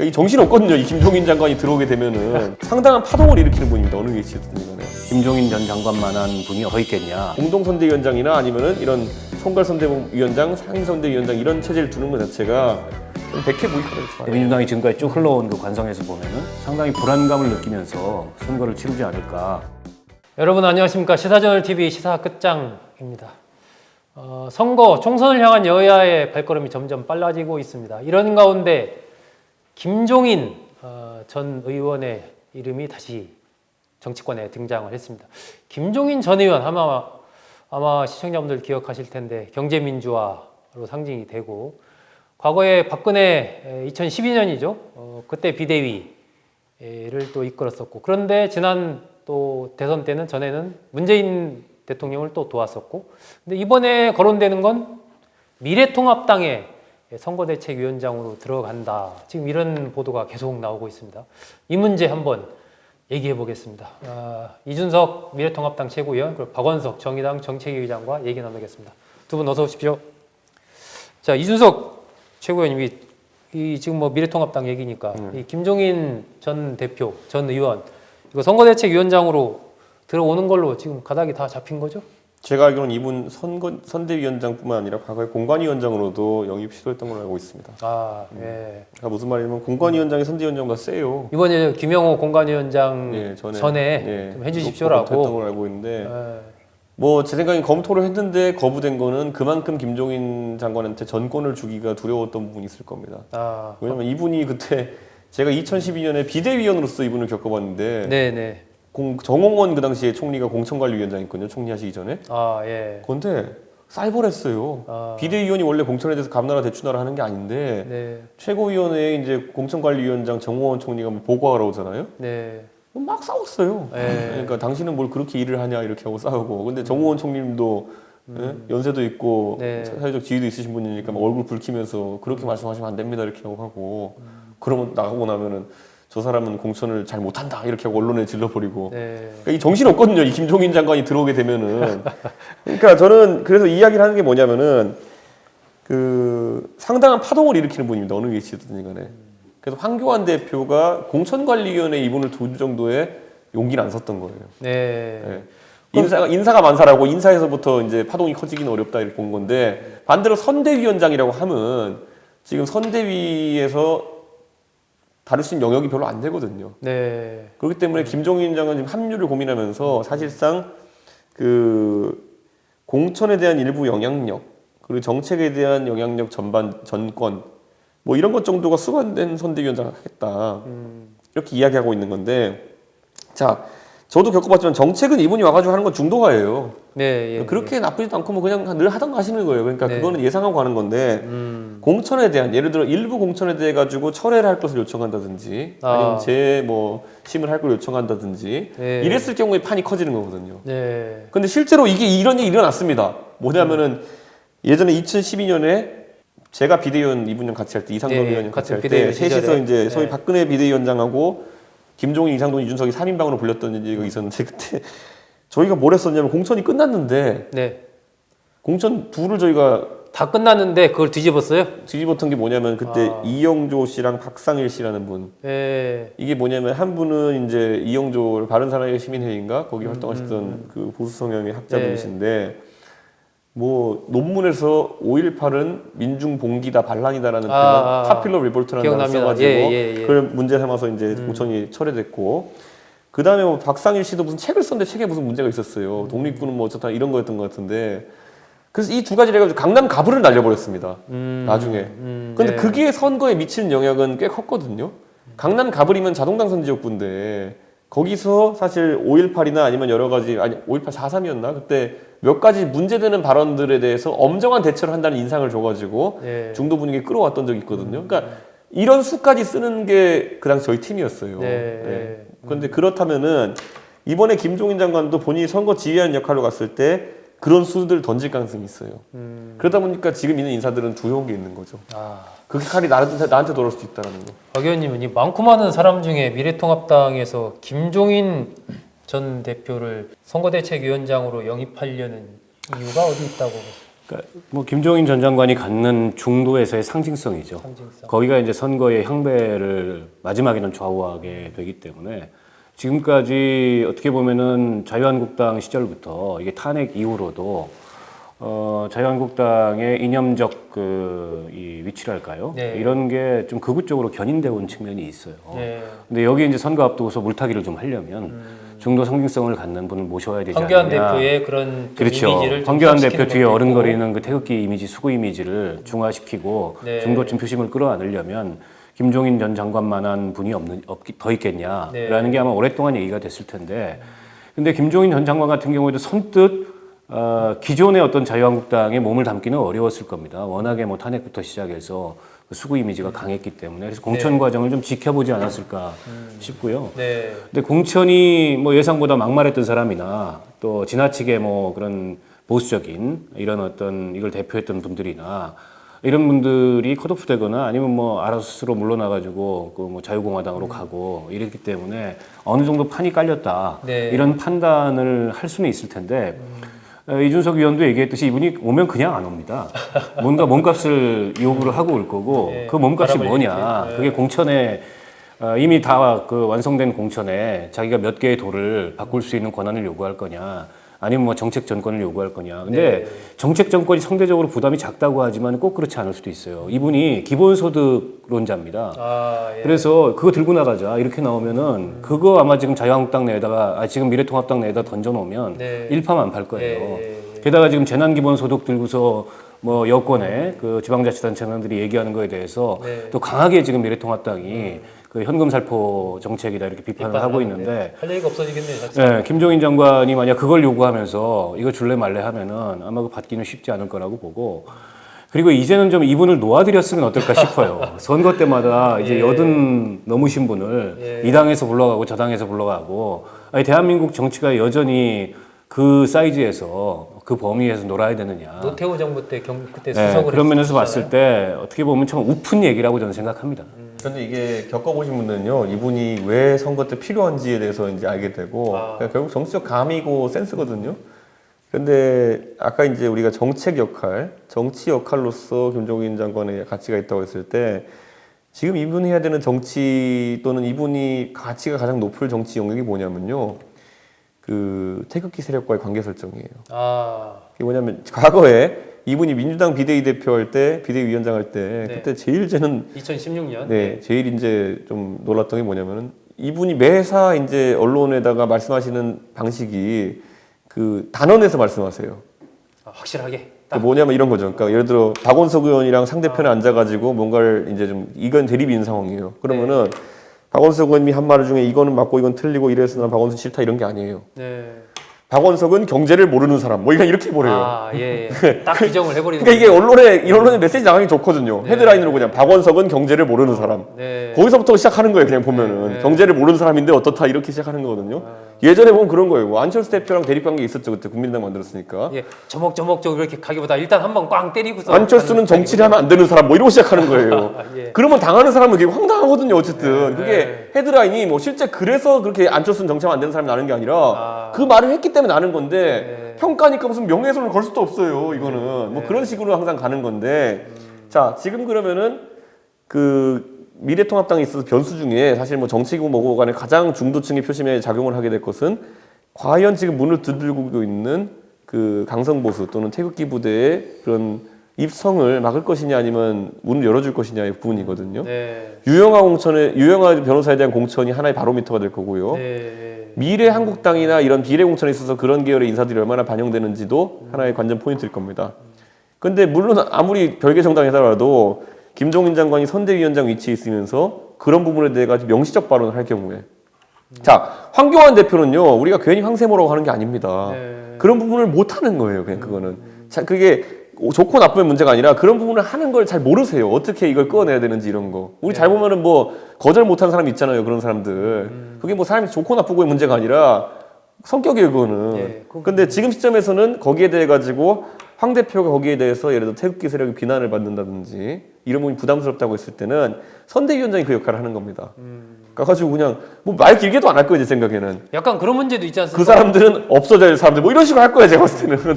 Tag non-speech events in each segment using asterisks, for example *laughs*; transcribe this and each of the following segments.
이 정신 없거든요. 이 김종인 장관이 들어오게 되면은 상당한 파동을 일으키는 분입니다. 어느 위치든 간에. 김종인 전 장관만한 분이 더 있겠냐. 공동선대위원장이나 아니면은 이런 총괄선대위원장, 상임선대위원장 이런 체제를 두는 것 자체가 좀 백해무익하다고 봐요. 민주당이 지금까지 쭉 흘러온 그 관성에서 보면은 상당히 불안감을 느끼면서 선거를 치르지 않을까. 여러분 안녕하십니까 시사저널 TV 시사 끝장입니다. 어, 선거 총선을 향한 여야의 발걸음이 점점 빨라지고 있습니다. 이런 가운데 김종인 어, 전 의원의 이름이 다시 정치권에 등장을 했습니다. 김종인 전 의원 아마 아마 시청자분들 기억하실 텐데 경제민주화로 상징이 되고 과거에 박근혜 2012년이죠. 어, 그때 비대위를 또 이끌었었고 그런데 지난 또 대선 때는 전에는 문재인 대통령을 또 도왔었고 근데 이번에 거론되는 건 미래통합당의 선거대책위원장으로 들어간다. 지금 이런 보도가 계속 나오고 있습니다. 이 문제 한번 얘기해 보겠습니다. 아, 이준석 미래통합당 최고위원 그리고 박원석 정의당 정책위의장과 얘기 나누겠습니다. 두 분 어서 오십시오. 자 이준석 최고위원님이 이 지금 뭐 미래통합당 얘기니까 이 김종인 전 대표 전 의원 이거 선거대책위원장으로 들어오는 걸로 지금 가닥이 다 잡힌 거죠? 제가 알기로는 이분 선거, 선대위원장뿐만 아니라 과거에 공관위원장으로도 영입 시도했던 걸로 알고 있습니다. 아 예. 그러니까 무슨 말이냐면 공관위원장이 선대위원장보다 세요. 이번에 김영호 공관위원장 예, 전에, 전에 예, 좀 했던 해주십시오라고. 걸로 알고 있는데 예. 뭐제 생각엔 검토를 했는데 거부된 거는 그만큼 김종인 장관한테 전권을 주기가 두려웠던 부분이 있을 겁니다. 아, 왜냐면 이분이 그때 제가 2012년에 비대위원으로서 이분을 겪어봤는데 네네. 공, 정홍원 그 당시에 총리가 공천관리위원장이었거든요. 총리하시기 전에. 아 예. 그런데 쌀벌했어요. 아, 비대위원이 원래 공천에 대해서 감나라 대추나라 하는 게 아닌데 네, 최고위원회에 이제 공천관리위원장 정호원 총리가 뭐 보고하러 오잖아요. 네, 막 싸웠어요. 네. 그러니까 당신은 뭘 그렇게 일을 하냐 이렇게 하고 싸우고. 근데 정호원 총리님도 예? 연세도 있고 네. 사회적 지위도 있으신 분이니까 막 얼굴 붉히면서 그렇게 말씀하시면 안 됩니다 이렇게 하고 하고 그러면 나가고 나면은 저 사람은 공천을 잘 못한다 이렇게 하고 언론에 질러버리고 네. 그러니까 이 정신 없거든요. 이 김종인 장관이 들어오게 되면은. *laughs* 그러니까 저는 그래서 이야기를 하는 게 뭐냐면은 그 상당한 파동을 일으키는 분입니다. 어느 위치든 간에. 그래서 황교안 대표가 공천관리위원회 이분을 둘 정도의 용기는 안 섰던 거예요. 네. 예. 인사가 인사가 만사라고 인사에서부터 이제 파동이 커지기는 어렵다 이렇게 본 건데 반대로 선대위원장이라고 하면 지금 선대위에서 다룰 수 있는 영역이 별로 안 되거든요. 네. 그렇기 때문에 김종인 장관 지금 합류를 고민하면서 사실상 그 공천에 대한 일부 영향력 그리고 정책에 대한 영향력 전반 전권 뭐 이런 것 정도가 수반된 선대위원장을 하겠다 음, 이렇게 이야기하고 있는 건데 자 저도 겪어봤지만 정책은 이분이 와가지고 하는 건 중도화예요. 네. 예. 그렇게 나쁘지도 않고 뭐 그냥 늘 하던 거 하시는 거예요. 그러니까 네. 그거는 예상하고 하는 건데 음, 공천에 대한 예를 들어 일부 공천에 대해 가지고 철회를 할 것을 요청한다든지 아. 아니면 재뭐 심을 할 걸 요청한다든지 네. 이랬을 경우에 판이 커지는 거거든요. 네. 근데 실제로 이게 이런 일이 일어났습니다. 뭐냐면은 예전에 2012년에 제가 비대위원 이분이랑 같이 할 때 이상돈 네, 의원님 같이 할 때 셋이서. 이제 소위 네. 박근혜 비대위원장하고 김종인, 이상돈, 이준석이 3인방으로 불렸던 얘기가 있었는데 그때 저희가 뭘 했었냐면 공천이 끝났는데 네. 공천 둘을 저희가 다 끝났는데 그걸 뒤집었어요? 뒤집었던 게 뭐냐면 그때 아. 이영조 씨랑 박상일 씨라는 분 네. 이게 뭐냐면 한 분은 이제 이영조 바른사람의 시민회의인가 거기 활동하시던 그 보수 성향의 학자분이신데 뭐 논문에서 5.18은 민중 봉기다 반란이다라는 아, 아, 아. 파필러 리볼트라는 단어 기억납니다. 써가지고 예, 예, 예. 그걸 문제 삼아서 이제 공천이 철회됐고 그 다음에 뭐 박상일 씨도 무슨 책을 썼는데 책에 무슨 문제가 있었어요. 독립군은 뭐 어쩌다 이런 거였던 것 같은데 그래서 이 두 가지를 해가지고 강남 가불을 날려버렸습니다. 음, 나중에. 음, 근데 네. 그게 선거에 미치는 영향은 꽤 컸거든요. 강남 가불이면 자동 당선 지역구인데 거기서 사실 5.18이나 아니면 여러 가지 아니 5.18 4.3이었나 그때 몇 가지 문제되는 발언들에 대해서 엄정한 대처를 한다는 인상을 줘가지고 네. 중도 분위기 끌어왔던 적이 있거든요. 그러니까 이런 수까지 쓰는 게 그 당시 저희 팀이었어요. 네. 네. 그런데 그렇다면은 이번에 김종인 장관도 본인이 선거 지휘하는 역할로 갔을 때 그런 수들을 던질 가능성이 있어요. 음, 그러다 보니까 지금 있는 인사들은 두려운 게 있는 거죠. 아. 그 칼이 나한테, 나한테 돌아올 수도 있다는 거. 박 의원님은 이 많고 많은 사람 중에 미래통합당에서 김종인 전 대표를 선거대책위원장으로 영입하려는 이유가 어디 있다고 보세요? 그러니까 뭐 김종인 전 장관이 갖는 중도에서의 상징성이죠. 상징성. 거기가 이제 선거의 향배를 마지막에는 좌우하게 되기 때문에 지금까지 어떻게 보면은 자유한국당 시절부터 이게 탄핵 이후로도 어, 자유한국당의 이념적 그 이 위치랄까요? 네. 이런 게 좀 극우적으로 견인되어 온 측면이 있어요. 네. 근데 여기 이제 선거 앞두고서 물타기를 좀 하려면 중도 상징성을 갖는 분을 모셔야 되지 황교안 않느냐. 대표의 그런 좀 그렇죠. 황교안 대표 뒤에 어른거리는 그 태극기 이미지, 수구 이미지를 중화시키고 네. 중도층 표심을 끌어안으려면 김종인 전 장관만한 분이 없는 없기 더 있겠냐라는 네. 게 아마 오랫동안 얘기가 됐을 텐데, 근데 김종인 전 장관 같은 경우에도 선뜻 어, 기존의 어떤 자유한국당에 몸을 담기는 어려웠을 겁니다. 워낙에 뭐 탄핵부터 시작해서 그 수구 이미지가 강했기 때문에 그래서 공천 네. 과정을 좀 지켜보지 않았을까 싶고요. 네. 근데 공천이 뭐 예상보다 막말했던 사람이나 또 지나치게 뭐 그런 보수적인 이런 어떤 이걸 대표했던 분들이나 이런 분들이 컷오프 되거나 아니면 뭐 알아서 스스로 물러나가지고 그 뭐 자유공화당으로 가고 이랬기 때문에 어느 정도 판이 깔렸다 네. 이런 판단을 할 수는 있을 텐데 어, 이준석 위원도 얘기했듯이 이분이 오면 그냥 안 옵니다. 뭔가 몸값을 요구를 하고 올 거고 네. 그 몸값이 바람을 뭐냐 일으키는, 그게 공천에 어, 이미 다 그 완성된 공천에 자기가 몇 개의 도를 바꿀 수 있는 권한을 요구할 거냐 아니면 뭐 정책 전권을 요구할 거냐 근데 정책 전권이 상대적으로 부담이 작다고 하지만 꼭 그렇지 않을 수도 있어요 이분이 기본소득론자입니다 아, 예. 그래서 그거 들고 나가자 이렇게 나오면은 그거 아마 지금 자유한국당 내에다가 아 지금 미래통합당 내에다 던져놓으면 네. 일파만팔 거예요. 예, 예, 예. 게다가 지금 재난기본소득 들고서 뭐 여권에 그 지방자치단체장들이 얘기하는 거에 대해서 네. 또 강하게 지금 미래통합당이 그 현금 살포 정책이다 이렇게 비판을 하고 있는데 할 얘기가 없어지겠네요. 사실. 예, 김종인 장관이 만약 그걸 요구하면서 이거 줄래 말래 하면은 아마 그 받기는 쉽지 않을 거라고 보고 그리고 이제는 좀 이분을 놓아드렸으면 어떨까 싶어요. *laughs* 선거 때마다 이제 예. 여든 넘으신 분을 예. 이 당에서 불러가고 저 당에서 불러가고 아니 대한민국 정치가 여전히 그 사이즈에서 그 범위에서 놀아야 되느냐. 노태우 정부 때 경, 그때 네, 수석을 그런 면에서. 봤을 때 어떻게 보면 참 우픈 얘기라고 저는 생각합니다. 근데 이게 겪어보신 분들은요, 이분이 왜 선거 때 필요한지에 대해서 이제 알게 되고, 아. 그러니까 결국 정치적 감이고 센스거든요. 근데 아까 이제 우리가 정책 역할, 정치 역할로서 김종인 장관의 가치가 있다고 했을 때, 지금 이분이 해야 되는 정치 또는 이분이 가치가 가장 높을 정치 영역이 뭐냐면요, 그 태극기 세력과의 관계 설정이에요. 아, 이게 뭐냐면 과거에 이분이 민주당 비대위 대표 할 때, 비대위 위원장 할 때, 네. 그때 제일 쟤는 2016년. 네, 제일 이제 좀 놀랐던 게 뭐냐면은 이분이 매사 이제 언론에다가 말씀하시는 방식이 그 단언해서 말씀하세요. 아, 확실하게. 그 뭐냐면 이런 거죠. 그러니까 예를 들어 박원석 의원이랑 상대편에 앉아가지고 뭔가를 이제 좀 이건 대립인 상황이에요. 그러면은 박원석 의원이 한 말 중에 이거는 맞고 이건 틀리고 이래서 난 박원석 싫다 이런 게 아니에요. 네. 박원석은 경제를 모르는 사람. 뭐 이건 이렇게 보래요. 아, 예. 예. *laughs* 딱 규정을 해버리는. 그러니까 이게 언론에 이 언론에 메시지 나가기 좋거든요. 네. 헤드라인으로 그냥 박원석은 경제를 모르는 사람. 네. 거기서부터 시작하는 거예요. 그냥 보면은 네, 네. 경제를 모르는 사람인데 어떻다 이렇게 시작하는 거거든요. 예전에 보면 그런 거예요. 뭐 안철수 대표랑 대립 관계 있었죠. 그때 국민당 만들었으니까. 예. 저목저목적 이렇게 가기보다 일단 한번 꽝 때리고서. 안철수는 정치를 하면 안 되는 사람 뭐 이러고 시작하는 거예요. *laughs* 아, 예. 그러면 당하는 사람은 그게 황당하거든요. 어쨌든 네, 그게 헤드라인이 뭐 실제 그래서 그렇게 안철수는 정치하면 안 되는 사람이 나는 게 아니라 아. 그 말을 했기 때문에 나는 건데 네. 평가니까 무슨 명예훼손을 걸 수도 없어요. 이거는 뭐 네. 그런 식으로 항상 가는 건데 자 지금 그러면은 그 미래통합당에 있어서 변수 중에 사실 뭐 정치고 뭐고 간에 가장 중도층의 표심에 작용을 하게 될 것은 과연 지금 문을 두들기고 있는 그 강성보수 또는 태극기 부대의 그런 입성을 막을 것이냐 아니면 문을 열어줄 것이냐의 부분이거든요. 네. 유영아 공천에 유영아 변호사에 대한 공천이 하나의 바로미터가 될 거고요. 네. 미래 한국당이나 이런 비례 공천에 있어서 그런 계열의 인사들이 얼마나 반영되는지도 하나의 관전 포인트일 겁니다. 근데 물론 아무리 별개 정당이더라도 김종인 장관이 선대위원장 위치에 있으면서 그런 부분에 대해 가지고 명시적 발언을 할 경우에 자 황교안 대표는요 우리가 괜히 황세모라고 하는 게 아닙니다. 네. 그런 부분을 못 하는 거예요. 그냥 그거는 자 그게 좋고 나쁨의 문제가 아니라 그런 부분을 하는 걸 잘 모르세요. 어떻게 이걸 끌어내야 되는지 이런 거. 우리 잘 보면은 뭐 거절 못하는 사람 있잖아요. 그런 사람들. 그게 뭐 사람이 좋고 나쁘고의 문제가 아니라 성격이에요. 그거는. 예, 그- 근데 지금 시점에서는 거기에 대해 가지고 황 대표가 거기에 대해서 예를 들어 태극기 세력이 비난을 받는다든지 이런 부분이 부담스럽다고 했을 때는 선대위원장이 그 역할을 하는 겁니다. 그러니까 가지고 그냥 뭐 말 길게도 안 할 거예요. 제 생각에는. 약간 그런 문제도 있지 않습니까? 그 사람들은 없어져야 될 사람들 뭐 이런 식으로 할 거야 제가 봤을 때는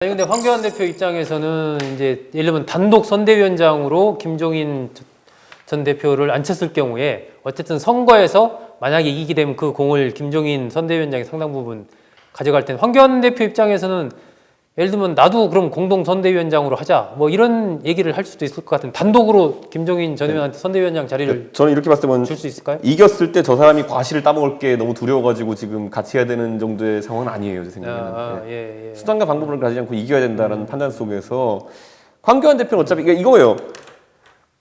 아니 근데 황교안 대표 입장에서는 이제 예를 들면 단독 선대위원장으로 김종인 전 대표를 앉혔을 경우에 어쨌든 선거에서 만약에 이기게 되면 그 공을 김종인 선대위원장이 상당 부분 가져갈 텐데 황교안 대표 입장에서는 예를 들면 나도 그럼 공동 선대위원장으로 하자 뭐 이런 얘기를 할 수도 있을 것 같은데 단독으로 김종인 전 의원한테 선대위원장 자리를 저는 이렇게 봤을 때는 줄 수 있을까요? 이겼을 때 저 사람이 과실을 따먹을 게 너무 두려워가지고 지금 같이 해야 되는 정도의 상황은 아니에요, 제 아, 생각에는. 아, 네. 예, 예. 수단과 방법을 가지지 않고 이겨야 된다는 판단 속에서 황교안 대표는 어차피 이게 이거예요.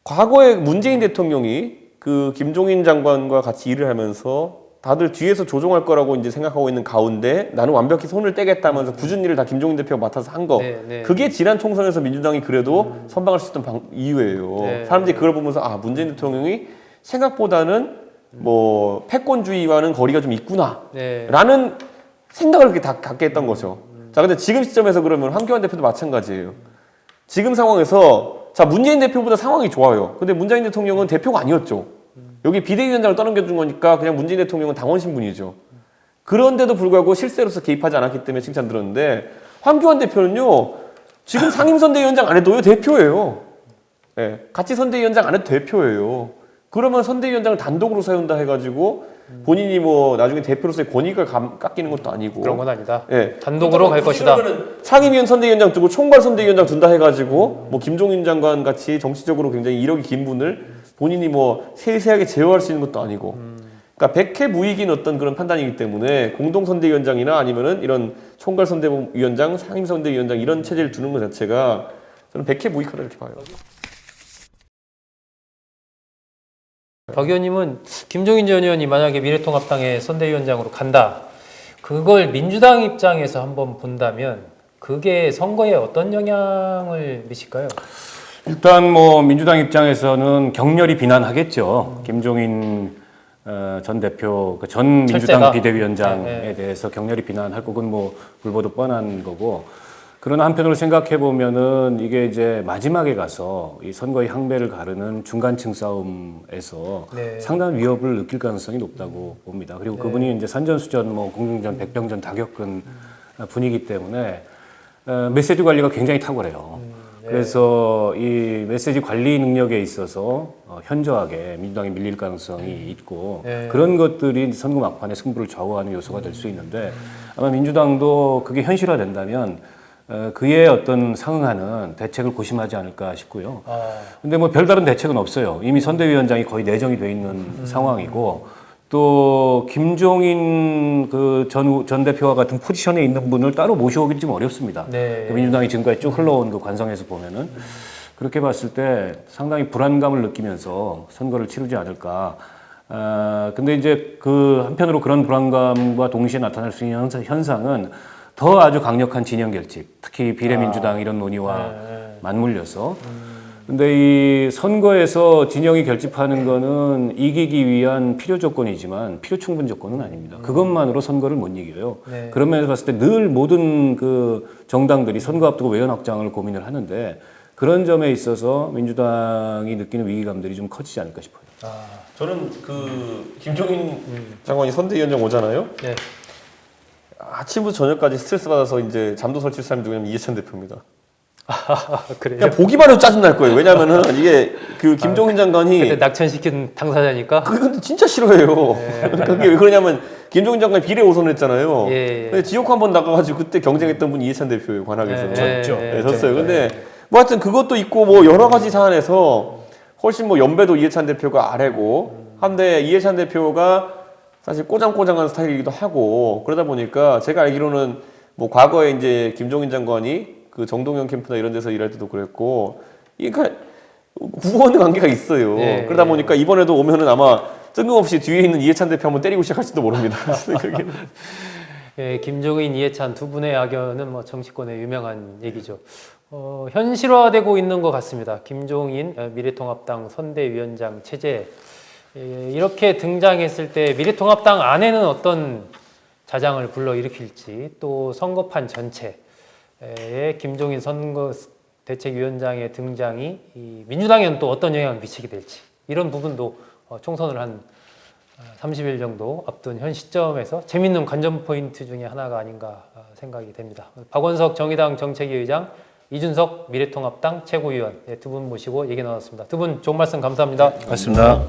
과거에 문재인 대통령이 그 김종인 장관과 같이 일을 하면서 다들 뒤에서 조종할 거라고 이제 생각하고 있는 가운데 나는 완벽히 손을 떼겠다면서 굳은 일을 다 김종인 대표가 맡아서 한 거. 네, 네. 그게 지난 총선에서 민주당이 그래도 선방할 수 있던 방, 이유예요. 네. 사람들이 그걸 보면서 아 문재인 대통령이 생각보다는 뭐 패권주의와는 거리가 좀 있구나. 네. 라는 생각을 그렇게 다 갖게 했던 거죠. 자, 근데 지금 시점에서 그러면 황교안 대표도 마찬가지예요. 지금 상황에서 자 문재인 대표보다 상황이 좋아요. 근데 문재인 대통령은 대표가 아니었죠. 여기 비대위원장을 떠넘겨준 거니까 그냥 문재인 대통령은 당원 신분이죠. 그런데도 불구하고 실세로서 개입하지 않았기 때문에 칭찬 들었는데 황교안 대표는요 지금 상임선대위원장 안 해도요 대표예요. 예, 같이 선대위원장 안 해도 대표예요. 그러면 선대위원장을 단독으로 세운다 해가지고 본인이 뭐 나중에 대표로서의 권위가 감- 깎이는 것도 아니고 그런 건 아니다. 예. 단독으로 갈 것이다. 상임위원 선대위원장 두고 총괄 선대위원장 둔다 해가지고 뭐 김종인 장관 같이 정치적으로 굉장히 이력이 긴 분을 본인이 뭐 세세하게 제어할 수 있는 것도 아니고. 그러니까 백해 무익인 어떤 그런 판단이기 때문에 공동 선대위원장이나 아니면은 이런 총괄 선대위원장, 상임 선대위원장 이런 체제를 두는 것 자체가 저는 백해 무익하다 이렇게 봐요. 박 의원님은 김종인 전 의원이 만약에 미래통합당의 선대위원장으로 간다. 그걸 민주당 입장에서 한번 본다면 그게 선거에 어떤 영향을 미칠까요? 일단 뭐 민주당 입장에서는 격렬히 비난하겠죠. 김종인 어, 전 대표, 그 전 민주당 철새가. 비대위원장에 네, 네. 대해서 격렬히 비난할 거건 뭐 불보듯 뻔한 거고. 그러나 한편으로 생각해 보면은 이게 이제 마지막에 가서 이 선거의 항배를 가르는 중간층 싸움에서 네. 상당한 위협을 느낄 가능성이 높다고 봅니다. 그리고 그분이 이제 산전수전, 뭐 공중전, 백병전 다 겪은 분이기 때문에 어, 메시지 관리가 굉장히 탁월해요. 네. 그래서 이 메시지 관리 능력에 있어서 어, 현저하게 민주당이 밀릴 가능성이 있고 네. 그런 것들이 선거 막판의 승부를 좌우하는 요소가 될 수 있는데 아마 민주당도 그게 현실화된다면 어, 그에 어떤 상응하는 대책을 고심하지 않을까 싶고요. 아, 근데 뭐 별다른 대책은 없어요. 이미 선대위원장이 거의 내정이 돼 있는 상황이고 또 김종인 그전 전 대표와 같은 포지션에 있는 분을 따로 모셔오기 좀 어렵습니다. 네. 그 민주당이 지금까지 쭉 흘러온 그 관성에서 보면은 그렇게 봤을 때 상당히 불안감을 느끼면서 선거를 치르지 않을까. 아, 근데 이제 그 한편으로 그런 불안감과 동시에 나타날 수 있는 현상- 현상은 더 아주 강력한 진영 결집, 특히 비례민주당 이런 논의와 네. 맞물려서 근데 이 선거에서 진영이 결집하는 거는 이기기 위한 필요 조건이지만 필요 충분 조건은 아닙니다. 그것만으로 선거를 못 이겨요. 네. 그런 면에서 봤을 때 늘 모든 그 정당들이 선거 앞두고 외연 확장을 고민을 하는데 그런 점에 있어서 민주당이 느끼는 위기감들이 좀 커지지 않을까 싶어요. 저는 그 김종인 장관이 선대위원장 오잖아요. 네. 아침부터 저녁까지 스트레스 받아서 이제 잠도 설칠 사람이 누구냐면 이해찬 대표입니다. 아, *laughs* 그래요? 그냥 보기만 해도 짜증 날 거예요. 왜냐면은 *laughs* 이게 그 김종인 장관이 그때 낙천시킨 당사자니까. 그게 근데 진짜 싫어해요. 그게 왜 그러냐면 김종인 장관이 비례 5선을 했잖아요. 예, 예. 근데 지역 한번 나가가지고 그때 경쟁했던 분이 이해찬 대표예요. 관악에서. 예, 졌죠. 예, 네, 예. 졌어요. 근데 뭐 하여튼 그것도 있고 뭐 여러 가지 사안에서 훨씬 뭐 연배도 이해찬 대표가 아래고 한데 이해찬 대표가 사실 꼬장꼬장한 스타일이기도 하고 그러다 보니까 제가 알기로는 뭐 과거에 이제 김종인 장관이 그 정동영 캠프나 이런 데서 일할 때도 그랬고 그러니까 구호하는 관계가 있어요. 예, 그러다 예. 보니까 이번에도 오면은 아마 뜬금없이 뒤에 있는 이해찬 대표 한번 때리고 시작할지도 모릅니다. *laughs* 생각에는. 예, 김종인, 이해찬 두 분의 악연은 뭐 정치권의 유명한 얘기죠. 어, 현실화되고 있는 것 같습니다. 김종인 어, 미래통합당 선대위원장 체제 예, 이렇게 등장했을 때 미래통합당 안에는 어떤 자장을 불러 일으킬지 또 선거판 전체 에 김종인 선거 대책위원장의 등장이 이 민주당에는 또 어떤 영향을 미치게 될지 이런 부분도 어, 총선을 한 30일 정도 앞둔 현 시점에서 재밌는 관전 포인트 중에 하나가 아닌가 어, 생각이 됩니다. 박원석 정의당 정책위 의장, 이준석 미래통합당 최고위원 네, 두분 모시고 얘기 나눴습니다. 두 분 좋은 말씀 감사합니다. 맞습니다.